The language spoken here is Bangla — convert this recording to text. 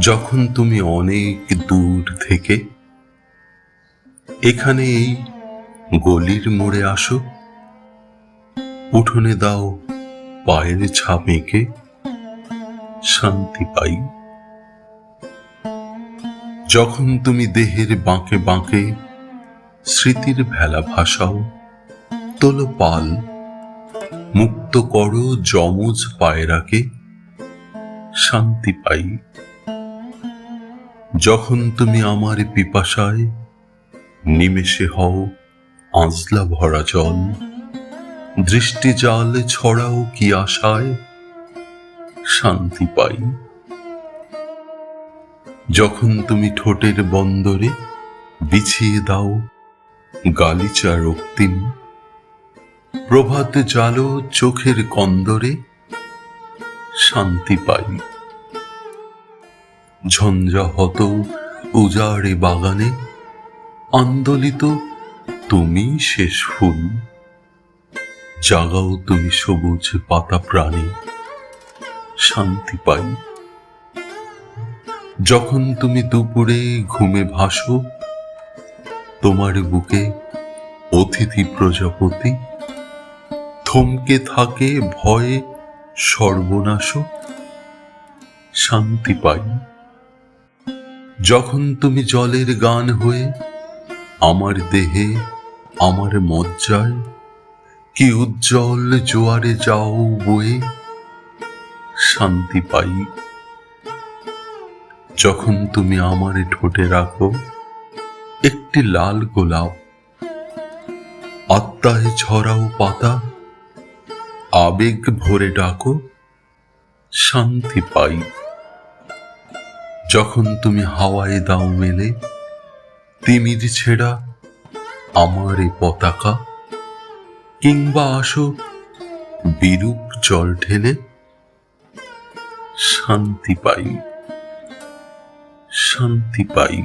যখন তুমি অনেক দূর থেকে এখানে এই গলির মোড়ে আসো, উঠোনে দাও পায়ের ছাপ এঁকে শান্তি পাই। যখন তুমি দেহের বাঁকে বাঁকে স্মৃতির ভেলা ভাসাও, তোলো পাল, মুক্ত করো যমজ পায়রাকে শান্তি পাই। যখন তুমি আমার পিপাসায় নিমেষে হও আঁজলা ভরা জল, দৃষ্টি জাল ছড়াও কি আশায় শান্তি পাই। যখন তুমি ঠোঁটের বন্দরে বিছিয়ে দাও গালিচা রক্তিম, প্রভাত জালো চোখের কন্দরে শান্তি পাই। ঝঞ্ঝাহত উজাড়ে বাগানে, আন্দোলিত তুমি শেষ ফুল। জাগাও তুমি সবুজ পাতা প্রাণী, শান্তি পাই। যখন তুমি দুপুরে ঘুমে ভাসো, তোমার বুকে অতিথি প্রজাপতি, থমকে থাকে ভয়ে সর্বনাশ শান্তি পাই। যখন তুমি জলের গান হয়ে আমার দেহে আমার মজ্জায় কি উজ্জ্বল জোয়ারে যাও বয়ে শান্তি পাই। যখন তুমি আমার ঠোঁটে রাখো একটি লাল গোলাপ, আত্মায় ছড়াও পাতা, আবেগ ভরে ডাকো, শান্তি পাই। যখন তুমি হাওয়ায় দাও মেলে, তিমির ছেড়া আমার এ পতাকা, কিংবা আসো বিরূপ জল ঢেলে শান্তি পাই শান্তি পাই।